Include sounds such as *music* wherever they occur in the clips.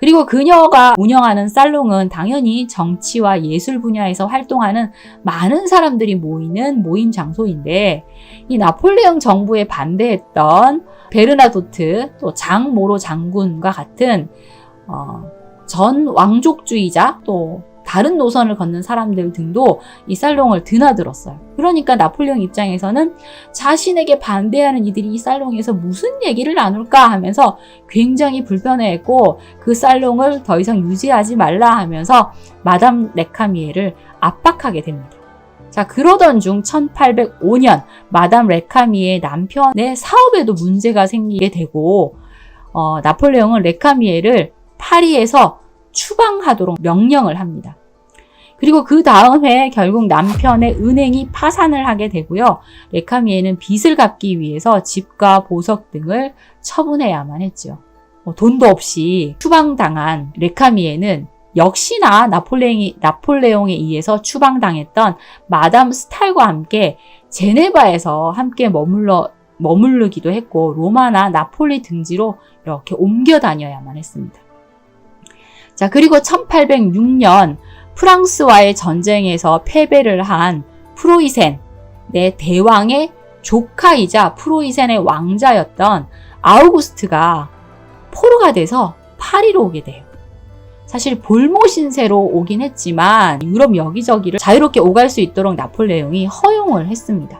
그리고 그녀가 운영하는 살롱은 당연히 정치와 예술 분야에서 활동하는 많은 사람들이 모이는 모임 장소인데 이 나폴레옹 정부에 반대했던 베르나도트 또 장모로 장군과 같은 어, 전 왕족주의자 또 다른 노선을 걷는 사람들 등도 이 살롱을 드나들었어요. 그러니까 나폴레옹 입장에서는 자신에게 반대하는 이들이 이 살롱에서 무슨 얘기를 나눌까 하면서 굉장히 불편해했고 그 살롱을 더 이상 유지하지 말라 하면서 마담 레카미에를 압박하게 됩니다. 자, 그러던 중 1805년 마담 레카미의 남편의 사업에도 문제가 생기게 되고 어, 나폴레옹은 레카미에를 파리에서 추방하도록 명령을 합니다. 그리고 그 다음 해 결국 남편의 은행이 파산을 하게 되고요. 레카미에는 빚을 갚기 위해서 집과 보석 등을 처분해야만 했죠. 뭐 돈도 없이 추방당한 레카미에는 역시나 나폴레옹이, 나폴레옹에 의해서 추방당했던 마담 스탈과 함께 제네바에서 함께 머물러 머무르기도 했고 로마나 나폴리 등지로 이렇게 옮겨 다녀야만 했습니다. 자, 그리고 1806년 프랑스와의 전쟁에서 패배를 한 프로이센, 내 대왕의 조카이자 프로이센의 왕자였던 아우구스트가 포로가 돼서 파리로 오게 돼요. 사실 볼모 신세로 오긴 했지만 유럽 여기저기를 자유롭게 오갈 수 있도록 나폴레옹이 허용을 했습니다.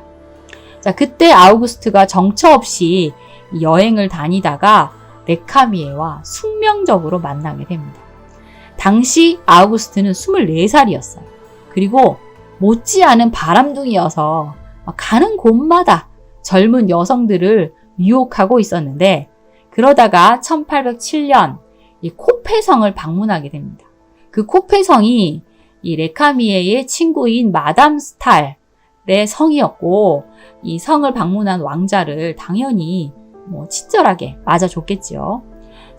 자, 그때 아우구스트가 정처 없이 여행을 다니다가 레카미에와 숙명적으로 만나게 됩니다. 당시 아우구스트는 24살이었어요. 그리고 못지않은 바람둥이여서 가는 곳마다 젊은 여성들을 유혹하고 있었는데 그러다가 1807년 이 코페성을 방문하게 됩니다. 그 코페성이 이 레카미에의 친구인 마담 스탈의 성이었고 이 성을 방문한 왕자를 당연히 뭐 친절하게 맞아줬겠지요.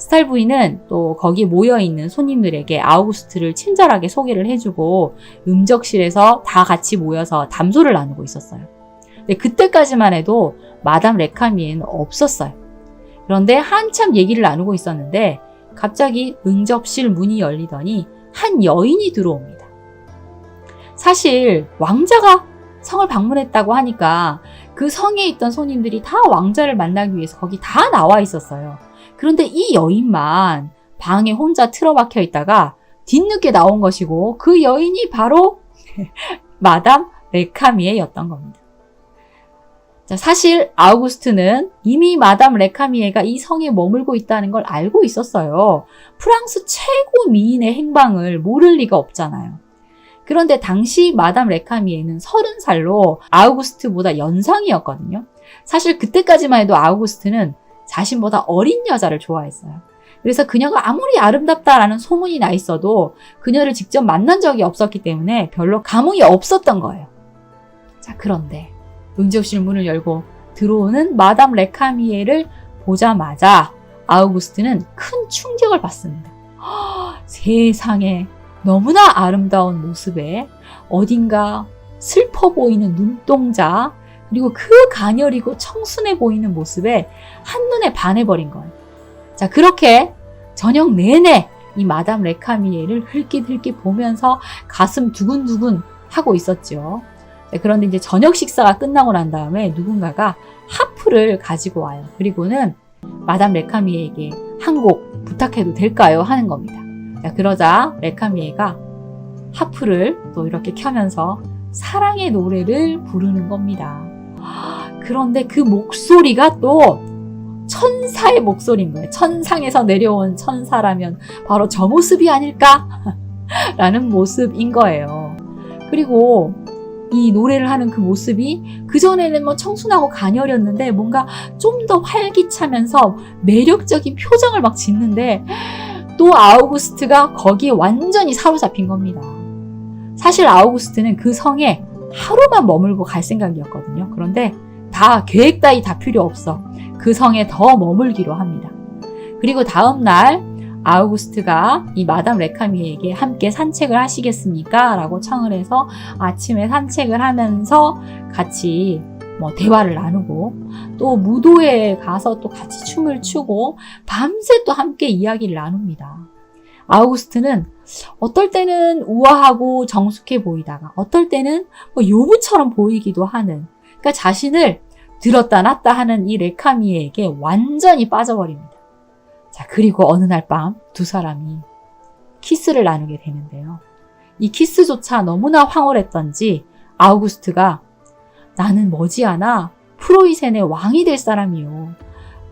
스탈 부인은 또 거기 모여 있는 손님들에게 아우구스트를 친절하게 소개를 해주고 음적실에서 다 같이 모여서 담소를 나누고 있었어요. 근데 그때까지만 해도 마담 레카미에는 없었어요. 그런데 한참 얘기를 나누고 있었는데 갑자기 응접실 문이 열리더니 한 여인이 들어옵니다. 사실 왕자가 성을 방문했다고 하니까 그 성에 있던 손님들이 다 왕자를 만나기 위해서 거기 다 나와 있었어요. 그런데 이 여인만 방에 혼자 틀어박혀 있다가 뒤늦게 나온 것이고 그 여인이 바로 *laughs* 마담 레카미에였던 겁니다. 자, 사실 아우구스트는 이미 마담 레카미에가 이 성에 머물고 있다는 걸 알고 있었어요. 프랑스 최고 미인의 행방을 모를 리가 없잖아요. 그런데 당시 마담 레카미에는 30살로 아우구스트보다 연상이었거든요. 사실 그때까지만 해도 아우구스트는 자신보다 어린 여자를 좋아했어요. 그래서 그녀가 아무리 아름답다라는 소문이 나 있어도 그녀를 직접 만난 적이 없었기 때문에 별로 감흥이 없었던 거예요. 자, 그런데 응접실 문을 열고 들어오는 마담 레카미에를 보자마자 아우구스트는 큰 충격을 받습니다. 허, 세상에 너무나 아름다운 모습에 어딘가 슬퍼 보이는 눈동자 그리고 그 가녀리고 청순해 보이는 모습에 한눈에 반해버린 거예요. 자, 그렇게 저녁 내내 이 마담 레카미에를 흘깃흘깃 보면서 가슴 두근두근 하고 있었죠. 네, 그런데 이제 저녁 식사가 끝나고 난 다음에 누군가가 하프를 가지고 와요. 그리고는 마담 레카미에에게 한 곡 부탁해도 될까요? 하는 겁니다. 자, 그러자 레카미에가 하프를 또 이렇게 켜면서 사랑의 노래를 부르는 겁니다. 그런데 그 목소리가 또 천사의 목소리인 거예요. 천상에서 내려온 천사라면 바로 저 모습이 아닐까? *laughs* 라는 모습인 거예요. 그리고 이 노래를 하는 그 모습이 그전에는 뭐 청순하고 가녀렸는데 뭔가 좀 더 활기차면서 매력적인 표정을 막 짓는데 또 아우구스트가 거기에 완전히 사로잡힌 겁니다. 사실 아우구스트는 그 성에 하루만 머물고 갈 생각이었거든요. 그런데 다 계획 따위 다 필요 없어. 그 성에 더 머물기로 합니다. 그리고 다음 날 아우구스트가 이 마담 레카미에게 함께 산책을 하시겠습니까? 라고 청을 해서 아침에 산책을 하면서 같이 뭐 대화를 나누고 또 무도에 가서 또 같이 춤을 추고 밤새 또 함께 이야기를 나눕니다. 아우구스트는 어떨 때는 우아하고 정숙해 보이다가 어떨 때는 뭐 요부처럼 보이기도 하는 그러니까 자신을 들었다 놨다 하는 이 레카미에게 완전히 빠져버립니다. 자, 그리고 어느 날 밤 두 사람이 키스를 나누게 되는데요. 이 키스조차 너무나 황홀했던지 아우구스트가 나는 머지않아 프로이센의 왕이 될 사람이요.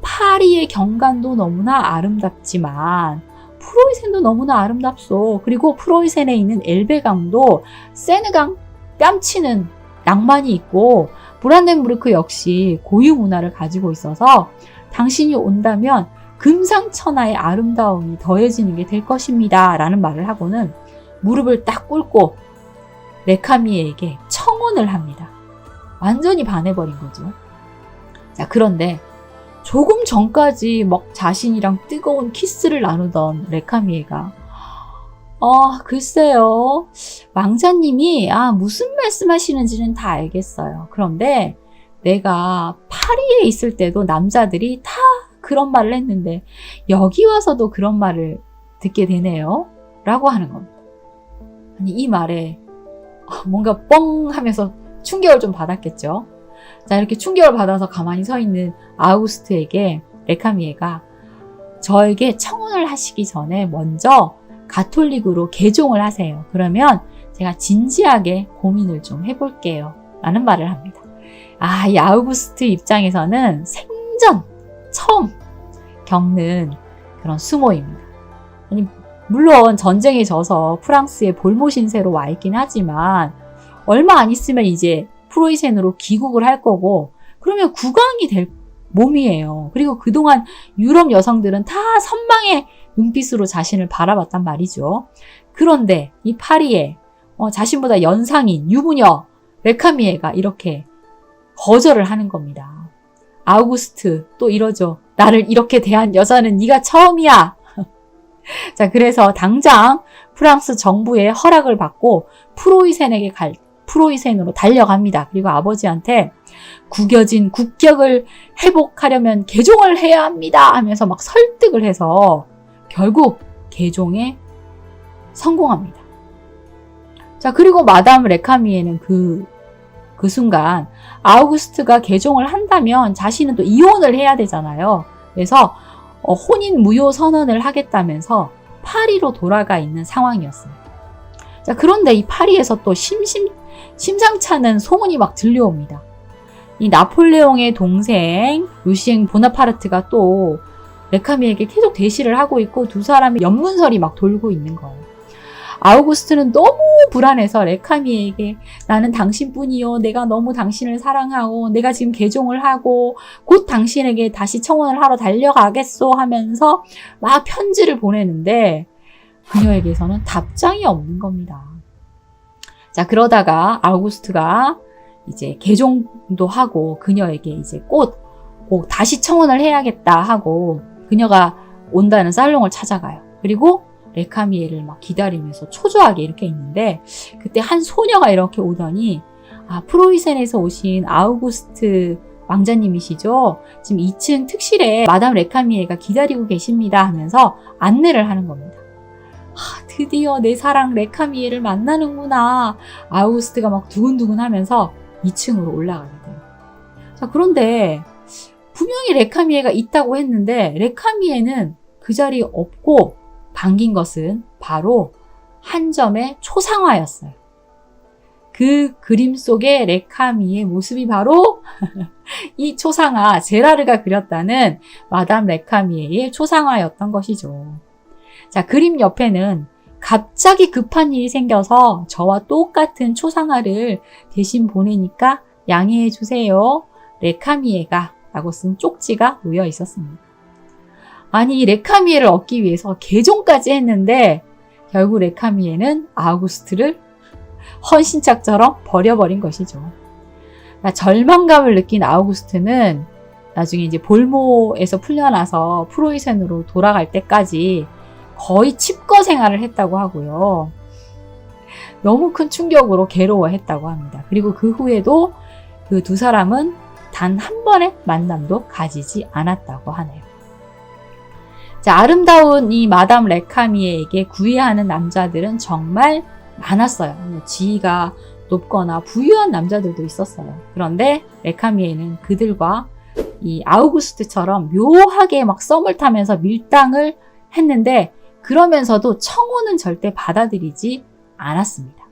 파리의 경관도 너무나 아름답지만 프로이센도 너무나 아름답소. 그리고 프로이센에 있는 엘베강도 세느강 뺨치는 낭만이 있고 브란덴부르크 역시 고유 문화를 가지고 있어서 당신이 온다면 금상천하의 아름다움이 더해지는 게 될 것입니다. 라는 말을 하고는 무릎을 딱 꿇고 레카미에게 청혼을 합니다. 완전히 반해버린 거죠. 자, 그런데 조금 전까지 막 자신이랑 뜨거운 키스를 나누던 레카미에가 어, 글쎄요. 왕자님이 아, 무슨 말씀하시는지는 다 알겠어요. 그런데 내가 파리에 있을 때도 남자들이 다 그런 말을 했는데 여기 와서도 그런 말을 듣게 되네요. 라고 하는 겁니다. 아니, 이 말에 뭔가 뻥 하면서 충격을 좀 받았겠죠. 자, 이렇게 충격을 받아서 가만히 서 있는 아우구스트에게 레카미에가 저에게 청혼을 하시기 전에 먼저 가톨릭으로 개종을 하세요. 그러면 제가 진지하게 고민을 좀 해볼게요. 라는 말을 합니다. 아, 이 아우구스트 입장에서는 생전 처음 겪는 그런 수모입니다. 아니, 물론 전쟁에 져서 프랑스의 볼모 신세로 와 있긴 하지만 얼마 안 있으면 이제 프로이센으로 귀국을 할 거고 그러면 국왕이 될 몸이에요. 그리고 그동안 유럽 여성들은 다 선망의 눈빛으로 자신을 바라봤단 말이죠. 그런데 이 파리에 어, 자신보다 연상인 유부녀 레카미에가 이렇게 거절을 하는 겁니다. 아우구스트 또 이러죠. 나를 이렇게 대한 여자는 네가 처음이야. *laughs* 자, 그래서 당장 프랑스 정부의 허락을 받고 프로이센에게 갈 프로이센으로 달려갑니다. 그리고 아버지한테 구겨진 국격을 회복하려면 개종을 해야 합니다 하면서 막 설득을 해서 결국 개종에 성공합니다. 자, 그리고 마담 레카미에는 그, 그 순간 아우구스트가 개종을 한다면 자신은 또 이혼을 해야 되잖아요. 그래서 어, 혼인 무효 선언을 하겠다면서 파리로 돌아가 있는 상황이었어요. 자, 그런데 이 파리에서 또 심심, 심상찮은 소문이 막 들려옵니다. 이 나폴레옹의 동생 루시엥 보나파르트가 또 레카미에게 계속 대시를 하고 있고 두 사람의 연문설이 막 돌고 있는 거예요. 아우구스트는 너무 불안해서 레카미에게 나는 당신뿐이요. 내가 너무 당신을 사랑하고 내가 지금 개종을 하고 곧 당신에게 다시 청혼을 하러 달려가겠소 하면서 막 편지를 보내는데 그녀에게서는 답장이 없는 겁니다. 자, 그러다가 아우구스트가 이제 개종도 하고 그녀에게 이제 꼭, 꼭 다시 청혼을 해야겠다 하고 그녀가 온다는 살롱을 찾아가요. 그리고 레카미에를 막 기다리면서 초조하게 이렇게 있는데 그때 한 소녀가 이렇게 오더니 아, 프로이센에서 오신 아우구스트 왕자님이시죠? 지금 2층 특실에 마담 레카미에가 기다리고 계십니다 하면서 안내를 하는 겁니다. 아, 드디어 내 사랑 레카미에를 만나는구나. 아우구스트가 막 두근두근 하면서 2층으로 올라가게 돼요. 자, 그런데 분명히 레카미에가 있다고 했는데 레카미에는 그 자리에 없고 반긴 것은 바로 한 점의 초상화였어요. 그 그림 속의 레카미의 모습이 바로 *laughs* 이 초상화, 제라르가 그렸다는 마담 레카미의 초상화였던 것이죠. 자, 그림 옆에는 갑자기 급한 일이 생겨서 저와 똑같은 초상화를 대신 보내니까 양해해 주세요. 레카미에가 라고 쓴 쪽지가 놓여 있었습니다. 아니, 레카미에를 얻기 위해서 개종까지 했는데 결국 레카미에는 아우구스트를 헌신짝처럼 버려버린 것이죠. 절망감을 느낀 아우구스트는 나중에 이제 볼모에서 풀려나서 프로이센으로 돌아갈 때까지 거의 칩거 생활을 했다고 하고요. 너무 큰 충격으로 괴로워했다고 합니다. 그리고 그 후에도 그 두 사람은 단 한 번의 만남도 가지지 않았다고 하네요. 자, 아름다운 이 마담 레카미에에게 구애하는 남자들은 정말 많았어요. 뭐 지위가 높거나 부유한 남자들도 있었어요. 그런데 레카미에는 그들과 이 아우구스트처럼 묘하게 막 썸을 타면서 밀당을 했는데 그러면서도 청혼은 절대 받아들이지 않았습니다.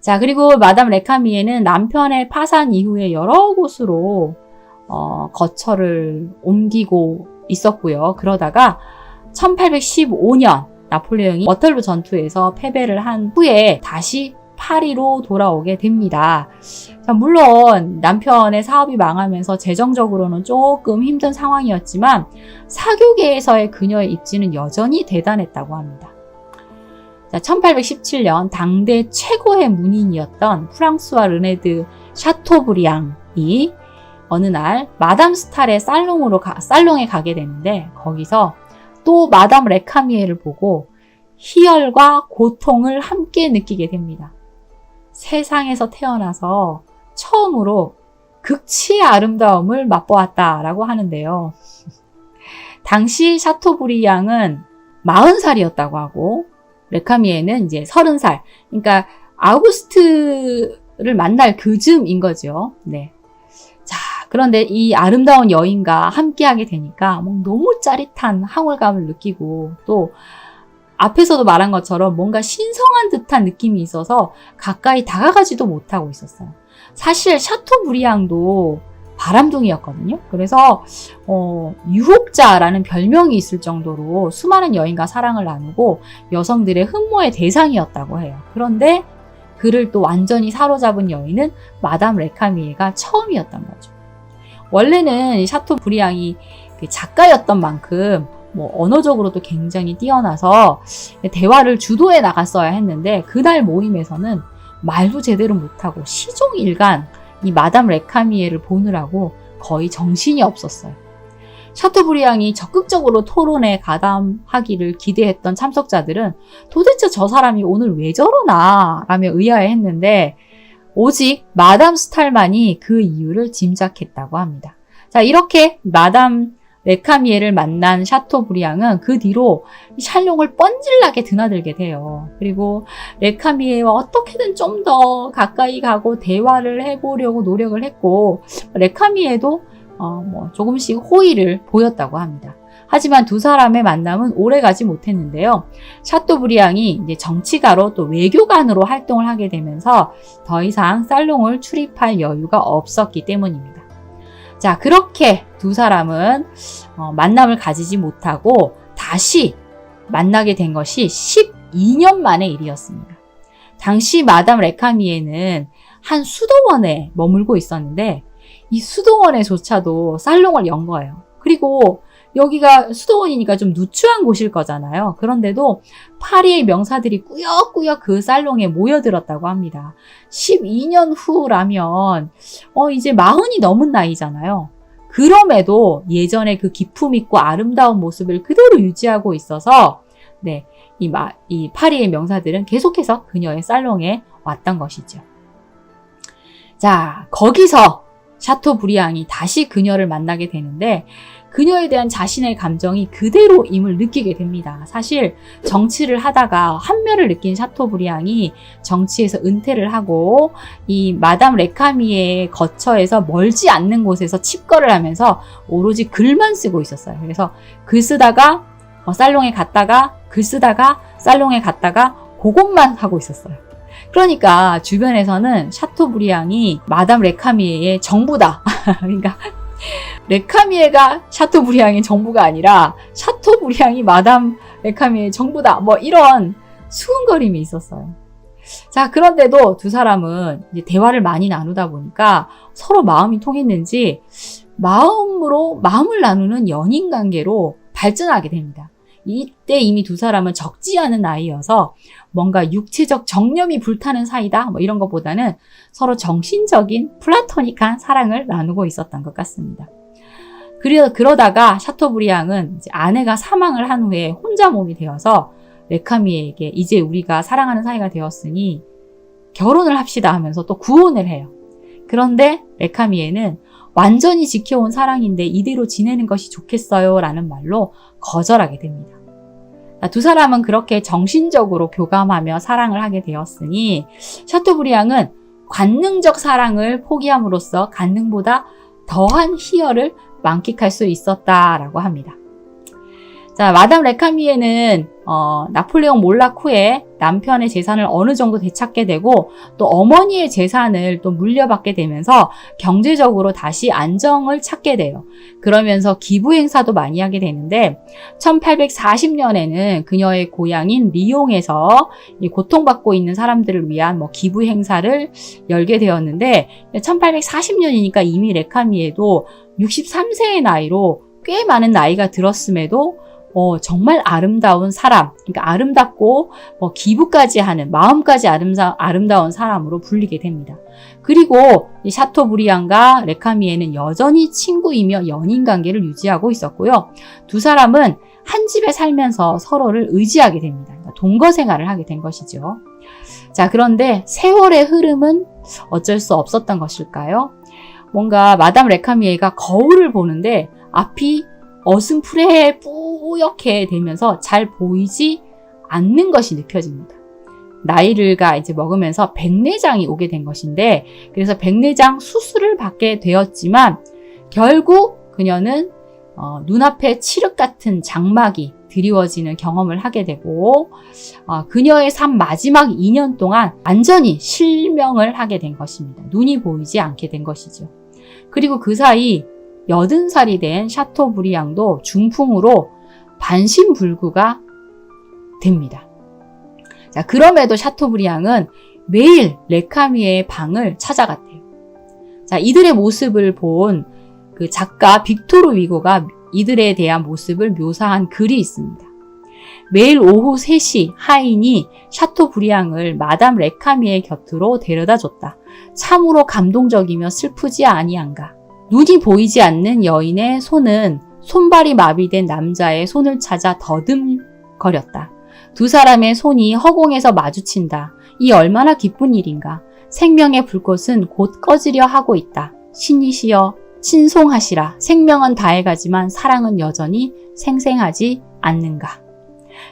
자, 그리고 마담 레카미에는 남편의 파산 이후에 여러 곳으로 어, 거처를 옮기고 있었고요. 그러다가 1815년 나폴레옹이 워털루 전투에서 패배를 한 후에 다시 파리로 돌아오게 됩니다. 자, 물론 남편의 사업이 망하면서 재정적으로는 조금 힘든 상황이었지만 사교계에서의 그녀의 입지는 여전히 대단했다고 합니다. 자, 1817년 당대 최고의 문인이었던 프랑스와 르네드 샤토브리앙이 어느 날 마담 스탈의 살롱으로 가, 살롱에 가게 되는데 거기서 또 마담 레카미에를 보고 희열과 고통을 함께 느끼게 됩니다. 세상에서 태어나서 처음으로 극치의 아름다움을 맛보았다라고 하는데요. 당시 샤토브리앙은 40살이었다고 하고 레카미에는 이제 30살. 그러니까 아우구스트를 만날 그 즈음인 거죠. 네. 자, 그런데 이 아름다운 여인과 함께하게 되니까 뭐 너무 짜릿한 황홀감을 느끼고 또 앞에서도 말한 것처럼 뭔가 신성한 듯한 느낌이 있어서 가까이 다가가지도 못하고 있었어요. 사실 샤토브리앙도 바람둥이였거든요. 그래서 어, 유혹자라는 별명이 있을 정도로 수많은 여인과 사랑을 나누고 여성들의 흠모의 대상이었다고 해요. 그런데 그를 또 완전히 사로잡은 여인은 마담 레카미에가 처음이었던 거죠. 원래는 샤토브리앙이 그 작가였던 만큼 뭐 언어적으로도 굉장히 뛰어나서 대화를 주도해 나갔어야 했는데 그날 모임에서는 말도 제대로 못하고 시종일관 이 마담 레카미에를 보느라고 거의 정신이 없었어요. 샤토브리앙이 적극적으로 토론에 가담하기를 기대했던 참석자들은 도대체 저 사람이 오늘 왜 저러나 라며 의아해했는데 오직 마담 스탈만이 그 이유를 짐작했다고 합니다. 자, 이렇게 마담 레카미에를 만난 샤토브리앙은 그 뒤로 샬롱을 뻔질나게 드나들게 돼요. 그리고 레카미에와 어떻게든 좀 더 가까이 가고 대화를 해보려고 노력을 했고 레카미에도 어, 뭐 조금씩 호의를 보였다고 합니다. 하지만 두 사람의 만남은 오래 가지 못했는데요. 샤토브리앙이 이제 정치가로 또 외교관으로 활동을 하게 되면서 더 이상 살롱을 출입할 여유가 없었기 때문입니다. 자, 그렇게 두 사람은 어, 만남을 가지지 못하고 다시 만나게 된 것이 12년 만의 일이었습니다. 당시 마담 레카미에는 한 수도원에 머물고 있었는데 이 수도원에조차도 살롱을 연 거예요. 그리고 여기가 수도원이니까 좀 누추한 곳일 거잖아요. 그런데도 파리의 명사들이 꾸역꾸역 그 살롱에 모여들었다고 합니다. 12년 후라면 어 이제 마흔이 넘은 나이잖아요. 그럼에도 예전의 그 기품 있고 아름다운 모습을 그대로 유지하고 있어서 네, 이, 마, 이 파리의 명사들은 계속해서 그녀의 살롱에 왔던 것이죠. 자, 거기서 샤토브리앙이 다시 그녀를 만나게 되는데 그녀에 대한 자신의 감정이 그대로임을 느끼게 됩니다. 사실 정치를 하다가 한멸을 느낀 샤토브리앙이 정치에서 은퇴를 하고 이 마담 레카미의 거처에서 멀지 않는 곳에서 칩거를 하면서 오로지 글만 쓰고 있었어요. 그래서 글 쓰다가 어, 살롱에 갔다가 글 쓰다가 살롱에 갔다가 그것만 하고 있었어요. 그러니까 주변에서는 샤토브리앙이 마담 레카미의 정부다. *laughs* 그러니까 레카미에가 샤토브리앙의 정부가 아니라 샤토브리앙이 마담 레카미의 정부다. 뭐 이런 수근거림이 있었어요. 자, 그런데도 두 사람은 대화를 많이 나누다 보니까 서로 마음이 통했는지 마음으로, 마음을 나누는 연인 관계로 발전하게 됩니다. 이때 이미 두 사람은 적지 않은 나이여서 뭔가 육체적 정념이 불타는 사이다 뭐 이런 것보다는 서로 정신적인 플라토닉한 사랑을 나누고 있었던 것 같습니다. 그러, 그러다가 샤토브리앙은 아내가 사망을 한 후에 혼자 몸이 되어서 레카미에게 이제 우리가 사랑하는 사이가 되었으니 결혼을 합시다 하면서 또 구혼을 해요. 그런데 레카미에는 완전히 지켜온 사랑인데 이대로 지내는 것이 좋겠어요. 라는 말로 거절하게 됩니다. 두 사람은 그렇게 정신적으로 교감하며 사랑을 하게 되었으니 샤토브리앙은 관능적 사랑을 포기함으로써 관능보다 더한 희열을 만끽할 수 있었다라고 합니다. 자, 마담 레카미에는 어, 나폴레옹 몰락 후에 남편의 재산을 어느 정도 되찾게 되고 또 어머니의 재산을 또 물려받게 되면서 경제적으로 다시 안정을 찾게 돼요. 그러면서 기부 행사도 많이 하게 되는데 1840년에는 그녀의 고향인 리옹에서 고통받고 있는 사람들을 위한 뭐 기부 행사를 열게 되었는데 1840년이니까 이미 레카미에도 63세의 나이로 꽤 많은 나이가 들었음에도 어, 정말 아름다운 사람, 그러니까 아름답고 뭐 기부까지 하는 마음까지 아름다, 아름다운 사람으로 불리게 됩니다. 그리고 이 샤토브리앙과 레카미에는 여전히 친구이며 연인 관계를 유지하고 있었고요. 두 사람은 한 집에 살면서 서로를 의지하게 됩니다. 그러니까 동거 생활을 하게 된 것이죠. 자, 그런데 세월의 흐름은 어쩔 수 없었던 것일까요? 뭔가 마담 레카미에가 거울을 보는데 앞이 어슴푸레 뿌옇게 되면서 잘 보이지 않는 것이 느껴집니다. 나이를가 이제 먹으면서 백내장이 오게 된 것인데 그래서 백내장 수술을 받게 되었지만 결국 그녀는 어, 눈앞에 칠흑 같은 장막이 드리워지는 경험을 하게 되고 어, 그녀의 삶 마지막 2년 동안 완전히 실명을 하게 된 것입니다. 눈이 보이지 않게 된 것이죠. 그리고 그 사이 80살이 된 샤토브리앙도 중풍으로 반신불구가 됩니다. 자, 그럼에도 샤토브리앙은 매일 레카미의 방을 찾아갔대요. 자, 이들의 모습을 본 그 작가 빅토르 위고가 이들에 대한 모습을 묘사한 글이 있습니다. 매일 오후 3시 하인이 샤토브리앙을 마담 레카미의 곁으로 데려다 줬다. 참으로 감동적이며 슬프지 아니한가. 눈이 보이지 않는 여인의 손은 손발이 마비된 남자의 손을 찾아 더듬거렸다. 두 사람의 손이 허공에서 마주친다. 이 얼마나 기쁜 일인가. 생명의 불꽃은 곧 꺼지려 하고 있다. 신이시여, 신송하시라. 생명은 다해가지만 사랑은 여전히 생생하지 않는가.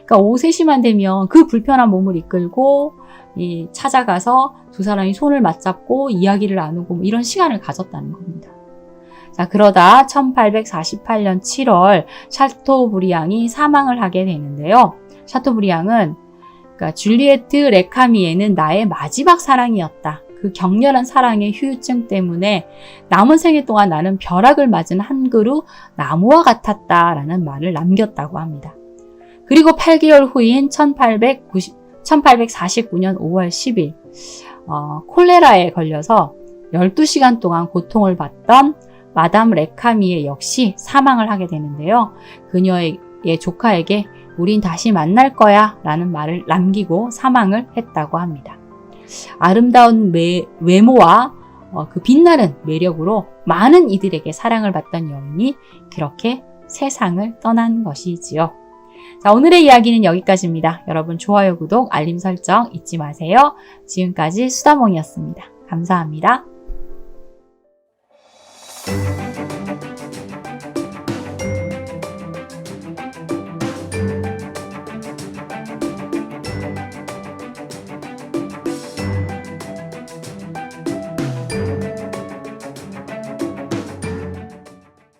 그러니까 오후 3시만 되면 그 불편한 몸을 이끌고 이 찾아가서 두 사람이 손을 맞잡고 이야기를 나누고 뭐 이런 시간을 가졌다는 겁니다. 자, 그러다 1848년 7월 샤토브리앙이 사망을 하게 되는데요. 샤토브리앙은 그러니까 줄리에트 레카미에는 나의 마지막 사랑이었다. 그 격렬한 사랑의 후유증 때문에 남은 생애 동안 나는 벼락을 맞은 한 그루 나무와 같았다라는 말을 남겼다고 합니다. 그리고 8개월 후인 1890, 1849년 5월 10일 어, 콜레라에 걸려서 12시간 동안 고통을 받던 마담 레카미에 역시 사망을 하게 되는데요. 그녀의 조카에게 우린 다시 만날 거야 라는 말을 남기고 사망을 했다고 합니다. 아름다운 매, 외모와 어, 그 빛나는 매력으로 많은 이들에게 사랑을 받던 여인이 그렇게 세상을 떠난 것이지요. 자, 오늘의 이야기는 여기까지입니다. 여러분 좋아요, 구독, 알림 설정 잊지 마세요. 지금까지 수다몽이었습니다. 감사합니다. Thank you